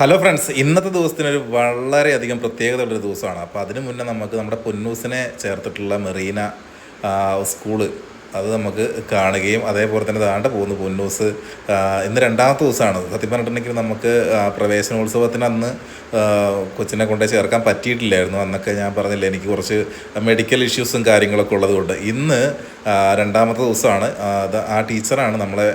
Hello friends ഇന്നത്തെ ദിവസത്തിനൊരു വളരെയധികം പ്രത്യേകതയുള്ളൊരു ദിവസമാണ്. അപ്പോൾ അതിന് മുന്നേ നമുക്ക് നമ്മുടെ പൊന്നൂസിനെ ചേർത്തിട്ടുള്ള മെറീന സ്കൂൾ അത് നമുക്ക് കാണുകയും അതേപോലെ തന്നെ താണ്ട പോകുന്നു പൊന്നൂസ്. ഇന്ന് രണ്ടാമത്തെ ദിവസമാണ്. സത്യം പറഞ്ഞിട്ടുണ്ടെങ്കിൽ നമുക്ക് പ്രവേശനോത്സവത്തിന് അന്ന് കൊച്ചിനെ കൊണ്ടേ ചേർക്കാൻ പറ്റിയിട്ടില്ലായിരുന്നു. അന്നൊക്കെ ഞാൻ പറഞ്ഞില്ല എനിക്ക് കുറച്ച് മെഡിക്കൽ ഇഷ്യൂസും കാര്യങ്ങളൊക്കെ ഉള്ളതുകൊണ്ട്. ഇന്ന് രണ്ടാമത്തെ ദിവസമാണ്. ആ ടീച്ചറാണ് നമ്മളെ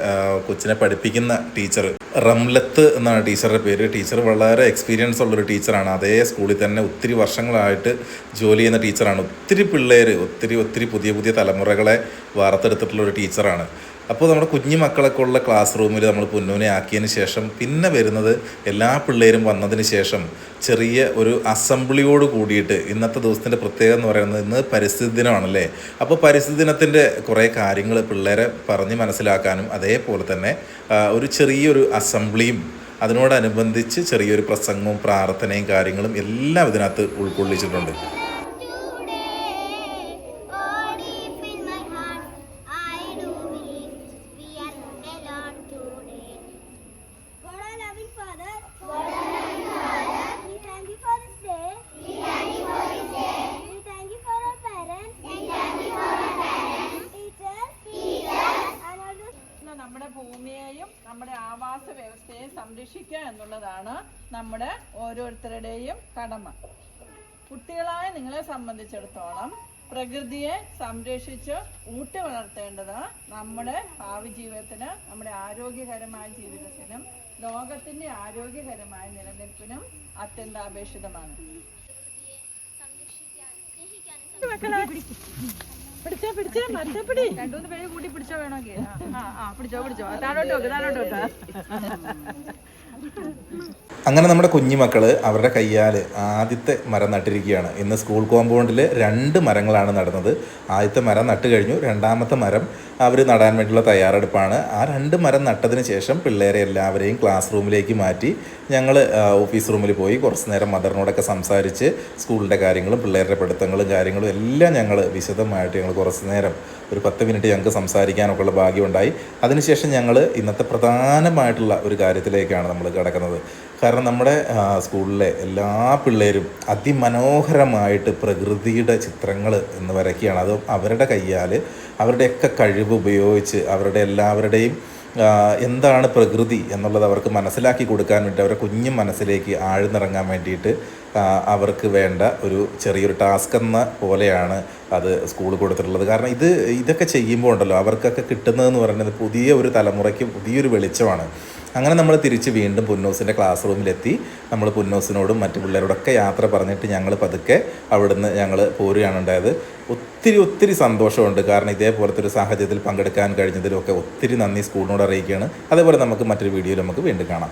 കൊച്ചിനെ പഠിപ്പിക്കുന്ന ടീച്ചർ റംലത്ത് എന്നാണ് ടീച്ചറുടെ പേര്. ടീച്ചർ വളരെ എക്സ്പീരിയൻസ് ഉള്ളൊരു ടീച്ചറാണ്. അതേ സ്കൂളിൽ തന്നെ ഒത്തിരി വർഷങ്ങളായിട്ട് ജോലി ചെയ്യുന്ന ടീച്ചറാണ്. ഒത്തിരി പിള്ളേർ ഒത്തിരി ഒത്തിരി പുതിയ പുതിയ തലമുറകളെ വാർത്തെടുത്തിട്ടുള്ള ഒരു ടീച്ചറാണ്. അപ്പോൾ നമ്മുടെ കുഞ്ഞു മക്കളൊക്കെ ഉള്ള ക്ലാസ് റൂമിൽ നമ്മൾ പുന്നൂനെ ആക്കിയതിന് ശേഷം പിന്നെ വരുന്നത് എല്ലാ പിള്ളേരും വന്നതിന് ശേഷം ചെറിയ ഒരു അസംബ്ലിയോട് കൂടിയിട്ട് ഇന്നത്തെ ദിവസത്തിന്റെ പ്രത്യേകത എന്ന് പറയുന്നത് ഇന്ന് പരിസ്ഥിതി ദിനമാണല്ലേ? അപ്പോൾ പരിസ്ഥിതി ദിനത്തിന്റെ കുറേ കാര്യങ്ങൾ പിള്ളേരെ പറഞ്ഞ് മനസ്സിലാക്കാനും അതേപോലെ തന്നെ ഒരു ചെറിയൊരു അസംബ്ലിയും അതിനോടനുബന്ധിച്ച് ചെറിയൊരു പ്രസംഗവും പ്രാർത്ഥനയും കാര്യങ്ങളും എല്ലാം ഇതിനകത്ത് ഉൾക്കൊള്ളിച്ചിട്ടുണ്ട്. ഭൂമിയെയും നമ്മുടെ ആവാസ വ്യവസ്ഥയെയും സംരക്ഷിക്കുക എന്നുള്ളതാണ് നമ്മുടെ ഓരോരുത്തരുടെയും കടമ. കുട്ടികളായ നിങ്ങളെ സംബന്ധിച്ചിടത്തോളം പ്രകൃതിയെ സംരക്ഷിച്ച് ഊട്ടി വളർത്തേണ്ടത് നമ്മുടെ ഭാവി ജീവിതത്തിന് നമ്മുടെ ആരോഗ്യകരമായ ജീവിതത്തിനും ലോകത്തിന്റെ ആരോഗ്യകരമായ നിലനിൽപ്പിനും അത്യന്താപേക്ഷിതമാണ്. പിടിച്ചോ പിടിച്ചോ മറ്റേ പിടി രണ്ടുമൂന്ന് പേര് കൂട്ടി പിടിച്ചോ വേണമെങ്കിൽ. ആ ആ പിടിച്ചോ പിടിച്ചോ. താഴോട്ട് വെക്ക് താഴോട്ട് വെക്ക്. അങ്ങനെ നമ്മുടെ കുഞ്ഞുമക്കൾ അവരുടെ കയ്യാൽ ആദ്യത്തെ മരം നട്ടിരിക്കുകയാണ്. ഇന്ന് സ്കൂൾ കോമ്പൗണ്ടിൽ രണ്ട് മരങ്ങളാണ് നടന്നത്. ആദ്യത്തെ മരം നട്ട് കഴിഞ്ഞു. രണ്ടാമത്തെ മരം അവർ നടാൻ വേണ്ടിയുള്ള തയ്യാറെടുപ്പാണ്. ആ രണ്ട് മരം നട്ടതിന് ശേഷം പിള്ളേരെ എല്ലാവരെയും ക്ലാസ് റൂമിലേക്ക് മാറ്റി ഞങ്ങൾ ഓഫീസ് റൂമിൽ പോയി കുറച്ച് നേരം മദറിനോടൊക്കെ സംസാരിച്ച് സ്കൂളിന്റെ കാര്യങ്ങളും പിള്ളേരുടെ പഠിത്തങ്ങളും കാര്യങ്ങളും എല്ലാം ഞങ്ങൾ വിശദമായിട്ട് ഞങ്ങൾ കുറച്ച് നേരം ഒരു പത്ത് മിനിറ്റ് ഞങ്ങൾക്ക് സംസാരിക്കാനൊക്കെ ഉള്ള ഭാഗ്യമുണ്ടായി. അതിനുശേഷം ഞങ്ങൾ ഇന്നത്തെ പ്രധാനമായിട്ടുള്ള ഒരു കാര്യത്തിലേക്കാണ് നമ്മൾ കിടക്കുന്നത്. കാരണം നമ്മുടെ സ്കൂളിലെ എല്ലാ പിള്ളേരും അതിമനോഹരമായിട്ട് പ്രകൃതിയുടെ ചിത്രങ്ങൾ എന്ന് വരയ്ക്കുകയാണ്. അത് അവരുടെ കയ്യാൽ അവരുടെയൊക്കെ കഴിവ് ഉപയോഗിച്ച് അവരുടെ എല്ലാവരുടെയും എന്താണ് പ്രകൃതി എന്നുള്ളത് അവർക്ക് മനസ്സിലാക്കി കൊടുക്കാൻ വേണ്ടി അവരുടെ കുഞ്ഞു മനസ്സിലേക്ക് ആഴ്ന്നിറങ്ങാൻ വേണ്ടിയിട്ട് അവർക്ക് വേണ്ട ഒരു ചെറിയൊരു ടാസ്ക് എന്ന പോലെയാണ് അത് സ്കൂൾ കൊടുത്തിട്ടുള്ളത്. കാരണം ഇത് ഇതൊക്കെ ചെയ്യുമ്പോൾ ഉണ്ടല്ലോ അവർക്കൊക്കെ കിട്ടുന്നതെന്ന് പറയുന്നത് പുതിയ ഒരു തലമുറയ്ക്ക് പുതിയൊരു വെളിച്ചമാണ്. അങ്ങനെ നമ്മൾ തിരിച്ച് വീണ്ടും പുന്നോസിന്റെ ക്ലാസ് റൂമിലെത്തി നമ്മൾ പുന്നോസിനോടും മറ്റു പിള്ളേരോടൊക്കെ യാത്ര പറഞ്ഞിട്ട് ഞങ്ങൾ പതുക്കെ അവിടുന്ന് ഞങ്ങൾ പോരുകയാണ് ഉണ്ടായത്. ഒത്തിരി ഒത്തിരി സന്തോഷമുണ്ട്. കാരണം ഇതേപോലത്തെ ഒരു സാഹചര്യത്തിൽ പങ്കെടുക്കാൻ കഴിഞ്ഞതിലൊക്കെ ഒത്തിരി നന്ദി സ്കൂളിനോട് അറിയിക്കുകയാണ്. അതേപോലെ നമുക്ക് മറ്റൊരു വീഡിയോയിൽ നമുക്ക് വീണ്ടും കാണാം.